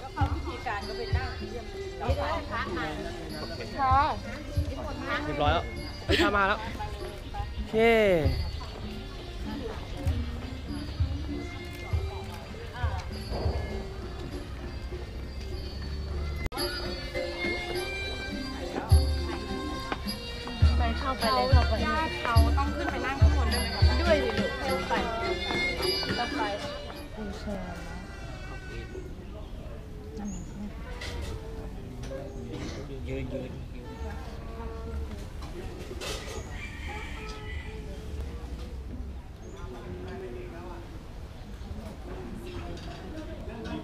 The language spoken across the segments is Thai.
ก็เขาวิธีการก็ไปนั่งเยี่ยมเราไปพระมาค่ะเรียบร้อยแล้วเฮ้ยทามาแล้ว โอเคไปเข้าไปเลยเข้าไปญาติเขาต้องขึ้นไปนั่งข้างบนด้วยไหมคะด้วยดิลูกต้องไปต้องไปปูชร์ Good, good.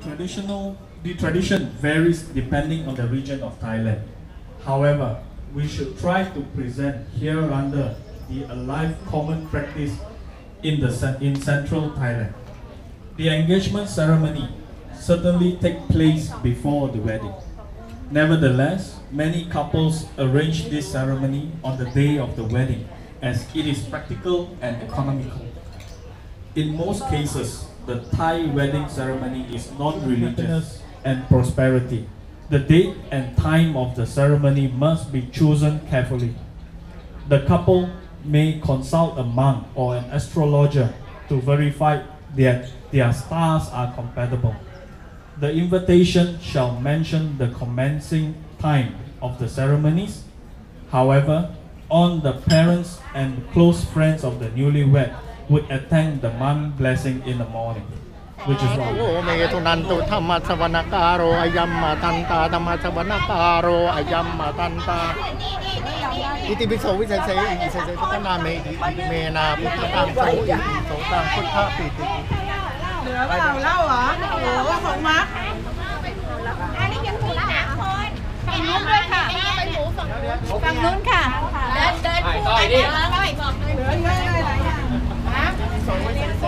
Traditional, the tradition varies depending on the region of Thailand. However, we should try to present here under the alive common practice in, the, in central Thailand. The engagement ceremony certainly take place before the wedding. Nevertheless, many couples arrange this ceremony on the day of the wedding as it is practical and economical. In most cases, the Thai wedding ceremony is non-religious and prosperity. The date and time of the ceremony must be chosen carefully. The couple may consult a monk or an astrologer to verify that their stars are compatible The invitation shall mention the commencing time of the ceremonies. However, on the parents and close friends of the newlywed would attend the monk blessing in the morning, which is โอ้ wrong. เมตุนันตุธรรมสวนการโรอายัมมาตันตาธรรมสวนการโรอายัมมาตันตาอิติปิโสวิเศษเสอิเศษเสพุทธนาเมอิติเมนาพุทธตังโสอิติโสตังพุทธปิติ เห ลือเปล่าเล่าเหรอโอ้โหของมักอันนี้ยังถูกสามคนฝั่งนู้นด้วยค่ะไปหมูฝั่งนู้นฝั่งนู้นค่ะ เดินเดินคู่กันเลยร้อยบอกเลยเหลือเยอะเลยหลายอย่างต่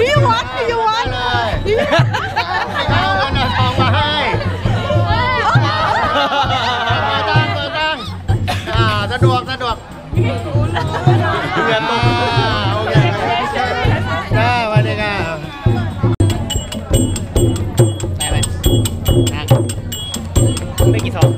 พี่วัดพี่วัดเลยเอาเงินทองมาให้มาตั้งมาตั้งอ่าสะดวกสะดวกเงินตกโอเคจ้าวัสดีค่ะได้ไหมได้กี่ซอง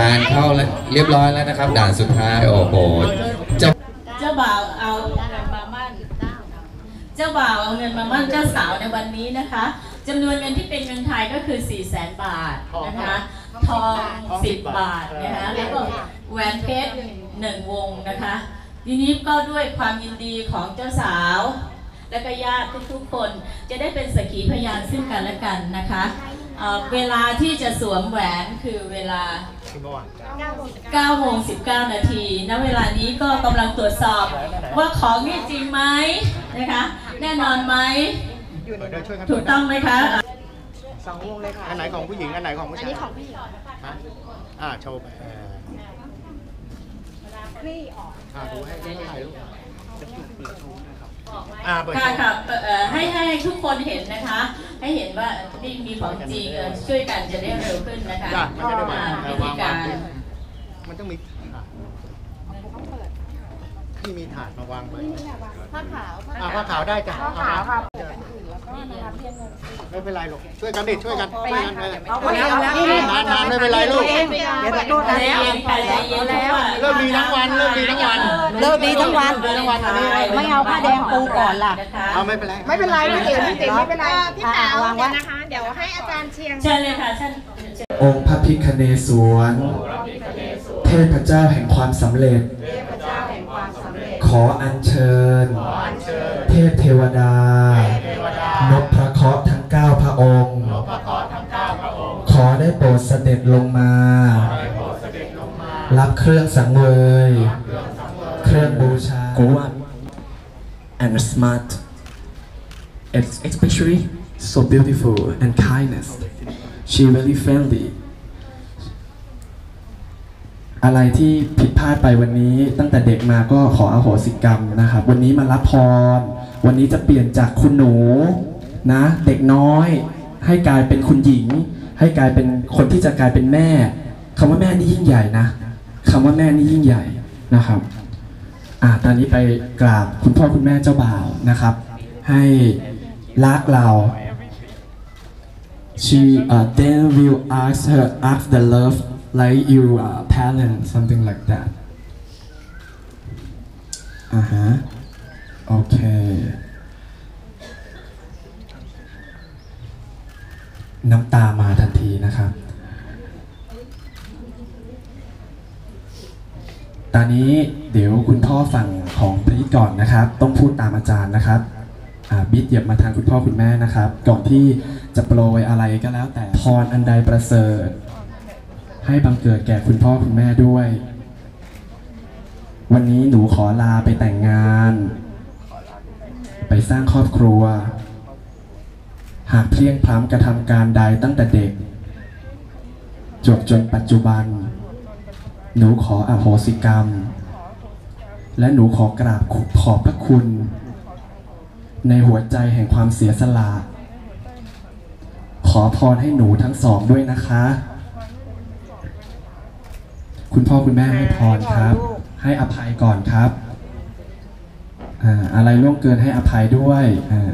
ผ่านเข้าแล้วเรียบร้อยแล้วนะครับ ด่านสุดท้ายโอ้โหเจ้าเจ้าบ่าวเอาเงินมามั่นเจ้าบ่าวเอาเงินมามั่นเจ้าสาวในวันนี้นะคะจำนวนเงินที่เป็นเงินไทยก็คือ 4 0 0แสนบาทนะคะทอง 10 บาทนะคะแล้วก็แหวนเพชรหนึ่งวงนะคะทีนี้ก็ด้วยความยินดีของเจ้าสาว และก็ญาติทุกๆคนจะได้เป็นสักขีพยานซึ่งกันและกันนะคะเอ่อเวลาที่จะสวมแหวนคือเวลา 9โมง19 นาที ณ เวลานี้ก็กำลังตรวจสอบว่าของนี่จริงไหมนะคะ แน่นอนไหม ถูกต้องไหมคะสองวงเลยค่ะ อันไหนของผู้หญิง อันไหนของผู้ชาย อันนี้ของผู้หญิงฮะอ่าโชว์ไปเอออ่าดูให้ดูให้ถ่ายรูปอ่าเปิดค่ะโชว์ค่ะเอ่อให้ให้ทุกคนเห็นนะคะ ให้เห็นว่านี่มีของจริงเอ่อช่วยกันจะได้เร็วขึ้นนะคะจ้ะมันจะได้แบบอ่าเอวิอธีวางการวางมันต้องมีถาดที่มีถาดมาวางไว้ผ้าขาวอ่าผ้าขาวได้จ้ะผ้าขาวครับ ไม่เป็นไรหรอกช่วยกันดิช่วยกันช่วยกันเลยนานนานๆไม่เป็นไรลูกเดี๋ยวจะโดนใจเย็นค่ะใจเย็นเพราะว่าเริ่มดีทั้งวันเริ่มดีทั้งวันเลิกดีทั้งวันทั้งวันอันนี้ไม่เอาผ้าแดงปูก่อนล่ะนะคะเอาไม่เป็นไรไม่เป็นไรพี่ติ๋วพี่ติ๋วไม่เป็นไรพี่สาววางเดี๋ไว้ยวนะคะเดี๋ยวให้อาจารย์เชียงเชิญเลยค่ะเชิญองค์พระพิคเนศวรเทพเจ้าแห่งความสำเร็จ ขออัญเชิญ เทพเทวดา นพพระเคราะห์ทั้งเก้าพระองค์ ขอได้โปรดเสด็จลงมารับเครื่องสังเวยเครื่องบูชา grow up and smart. It's especially so beautiful and kindness. She very friendly. อะไรที่ผิดพลาดไปวันนี้ตั้งแต่เด็กมาก็ขออโหสิกรรมนะครับ วันนี้มารับพร วันนี้จะเปลี่ยนจากคุณหนู นะ เด็กน้อย ให้กลายเป็นคุณหญิง ให้กลายเป็นคนที่จะกลายเป็นแม่คำว่าแม่นี่ยิ่งใหญ่นะคำว่าแม่นี่ยิ่งใหญ่นะครับอ่าตอนนี้ไปกราบคุณพ่อคุณแม่เจ้าบ่าวนะครับ ให้รักเรา she uh, then will ask her ask the love like you uh, parent something like that อ่าฮะโอเค น้ำตามาทันทีนะครับ ตอนนี้เดี๋ยวคุณพ่อฝั่งของบรีดก่อนนะครับ ต้องพูดตามอาจารย์นะครับบิดเหยียบมาทางคุณพ่อคุณแม่นะครับ ก่อนที่จะโปรยอะไรก็แล้วแต่พรอันใดประเสริฐ ให้บังเกิดแก่คุณพ่อคุณแม่ด้วย วันนี้หนูขอลาไปแต่งงาน ไปสร้างครอบครัว หากเพียงพล้ำกระทำการใดตั้งแต่เด็ก จบจนปัจจุบัน หนูขออโหสิกรรม และหนูขอกราบขอบพระคุณ ในหัวใจแห่งความเสียสละขอพรให้หนูทั้งสองด้วยนะคะ คุณพ่อคุณแม่ให้พรครับ ให้อภัยก่อนครับ อ่า อะไรล่วงเกินให้อภัยด้วย อ่า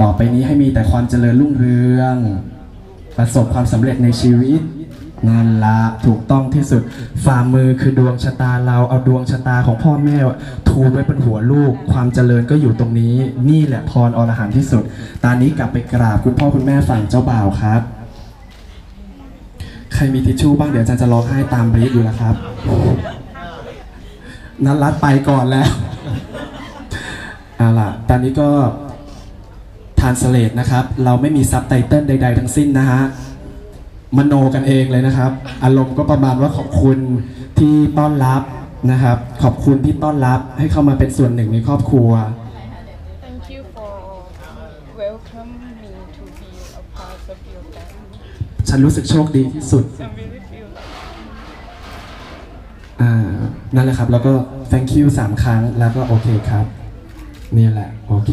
ต่อไปนี้ให้มีแต่ความเจริญรุ่งเรือง ประสบความสำเร็จในชีวิตนั่นละถูกต้องที่สุดฝ่ามือคือดวงชะตาเราเอาดวงชะตาของพ่อแม่ทูลไว้บนหัวลูก ความเจริญก็อยู่ตรงนี้ นี่แหละพรอรหันที่สุด ตอนนี้กลับไปกราบคุณพ่อคุณแม่ฝั่งเจ้าบ่าวครับ ใครมีทิชชู่บ้างเดี๋ยวอาจารย์จะร้องไห้ตามบรีฟอยู่แล้วครับนัดรัดไปก่อนแล้วเอาล่ะตอนนี้ก็ ทานสเลตนะครับ เราไม่มีซับไตเติลใด ๆ ทั้งสิ้นนะฮะมโนกันเองเลยนะครับ อารมณ์ก็ประมาณว่าขอบคุณที่ต้อนรับนะครับ ขอบคุณที่ต้อนรับให้เข้ามาเป็นส่วนหนึ่งในครอบครัว Thank you for welcome me to be a part of your family ฉันรู้สึกโชคดีที่สุด I really feel like อ่านั่นแหละครับ แล้วก็ thank you สามครั้งแล้วก็โอเคครับ นี่แหละ โอเค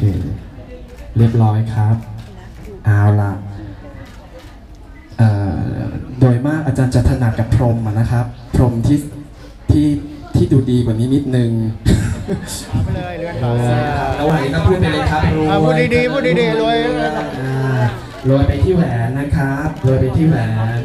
เรียบร้อยครับเอาละโดยมากอาจารย์จะถนัดกับพรมนะครับ พรมที่ที่ที่ดูดีกว่านี้นิดนึงเไปเลยเรือนต่อระานี้พูดไปเลยครับรวยพูดดีๆพูดดีๆรวยรวยไปที่แหวนนะครับรวยไปที่แหวน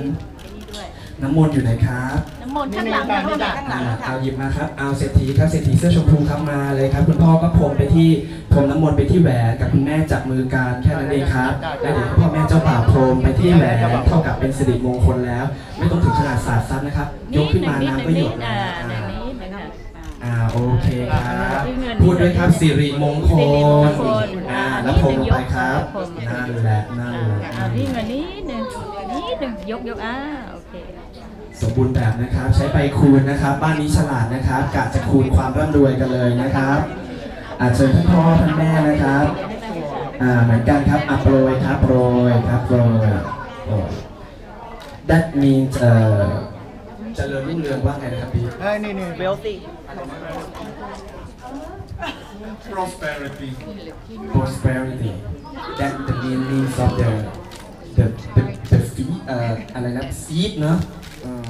น้ำมนต์อยู่ไหนครับน้ำมนต์ข้างหลังข้างหลังอ่าเอาหยิบมาครับเอาเศรษฐีครับเศรษฐีเสื้อชมพูครับมาเลยครับ คุณพ่อก็พรมไปที่พรมน้ำมนต์ไปที่แหวนกับคุณแม่จับมือกันแค่นั้นเองครับแล้วเดี๋ยวพ่อแม่เจ้าบ่าวพรมไปที่แหวนเท่ากับเป็นสิริมงคลแล้ว ไม่ต้องถึงขนาดสาดซัดนะครับ ยกขึ้นมาน้ำก็หยดนะอ่าโอเคครับพูดด้วยครับสิริมงคลอ่าแล้วพรมลงไปครับนั่นแหละนั่นแหละอ่าพี่เงินนิ ดหนึ่งนิดหนึ่งยกยกอ่าโอเค สมบูรณ์แบบนะครับ ใช้ไปคูณนะครับ บ้านนี้ฉลาดนะครับกะจะคูณความร่ำรวยกันเลยนะครับอาเชิญท่านพ่อท่านแม่นะครับอ่าเหมือนกันครับอะโปรยครับโปรยครับโปรยโอ้ that means เอ่อเจริญรุ่งเรืองว่าไงนะครับพี่เฮ้ยนี่นี่เบลตี้ Prosperity. prosperity that the main means of the the the the feet เอ่ออะไรนะ seed เนอะเออ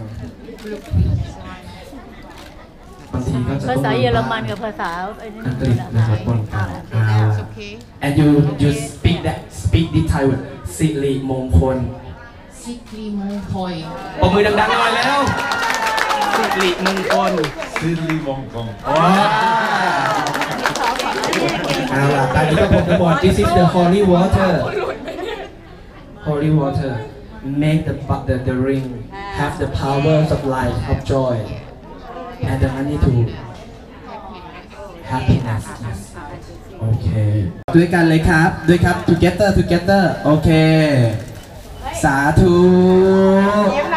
บางทีก็จะภาต้องษามีเยอรบ้งมันกับภาษาไอ้นี่อังกฤษนะครับบนกันอ่า and you you speak that speak the Thai word สิริมงคลซิกรีมงคอยปมมือดังๆหน่อยแล้วสิริมงคล Silly Wong Kong. เอาล่ะตอนนี้ก็ผมจะบอก this is the holy water holy water make the the the ring have the powers of life of joy and the money to happiness yes โอเคด้วยกันเลยครับ ด้วยครับ together together โอเค สาธุ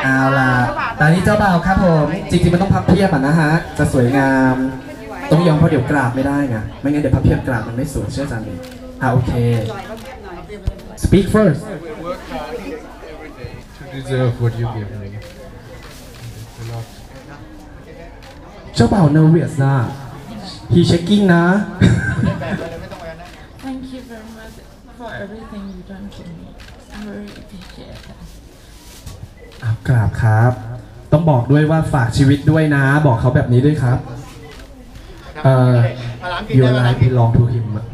เอาล่ะ ตอนนี้เจ้าบ่าวครับผม จริงๆ มันต้องพับเพียบอะนะฮะ จะสวยงาม ต้องยอมเพราะเดี๋ยวกราบไม่ได้ไง ไม่งั้นเดี๋ยวพับเพียบกราบมันไม่สวยเชื่อจันดิอ่าโอเค speak first deserve what you give me. เจ้าบ่าว nervous นะ he checking นะ Thank you very much for everything you done for me I very appreciate that อะกราบครับ ต้องบอกด้วยว่าฝากชีวิตด้วยนะ บอกเขาแบบนี้ด้วยครับเอ่อ your life belong to him อะ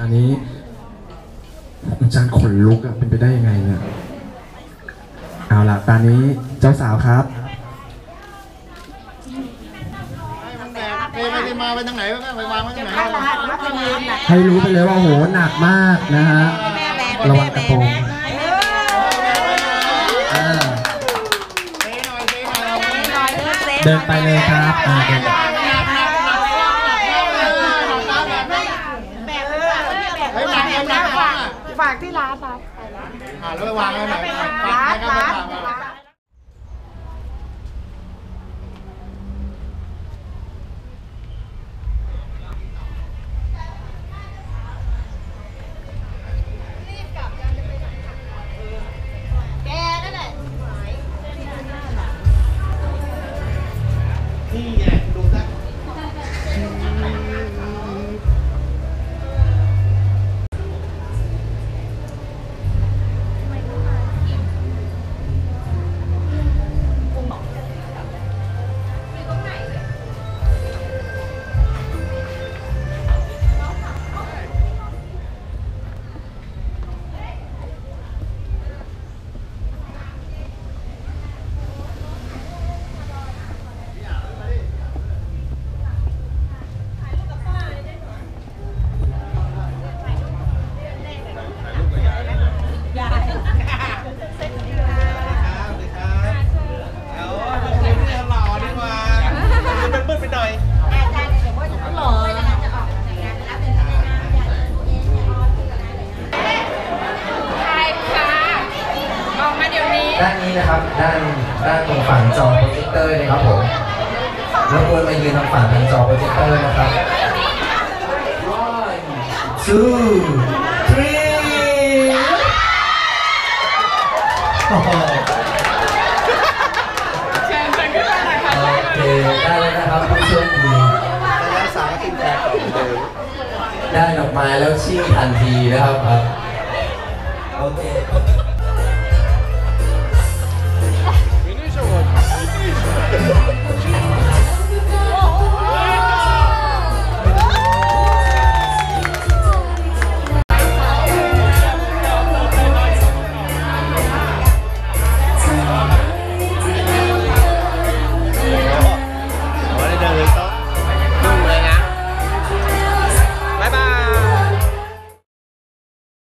อันนี้อาจารย์ขนลุกอะเป็นไปได้ยังไงเนี่ย เอาล่ะตอนนี้เจ้าสาวครับไปไปไปมาไปทางไหนไปไปวางไว้ทางไหนให้รู้ไปเลยว่าโหหนักมากนะฮะ ระวังกระโปรงเออเดินไปเลยครับอ่าเดิน เฮ้ยหนักหนักฝาก ฝากที่ร้านร้าน อ่า แล้วไปวางไว้ไหนฝากร้านนะครับร้านฝากไว้ร้าน ด้านนี้นะครับ ด้านด้านตรงฝั่งจอโปรเจคเตอร์นะครับผมรบกวนมายืนทางฝั่งทางจอโปรเจคเตอร์นะครับ one two three โอเคได้เลยนะครับผู้โชคดีระยะสามก็ติดแขกต่อเดิมได้ดอกไม้แล้วชิ่งทันทีนะครับครับโอเค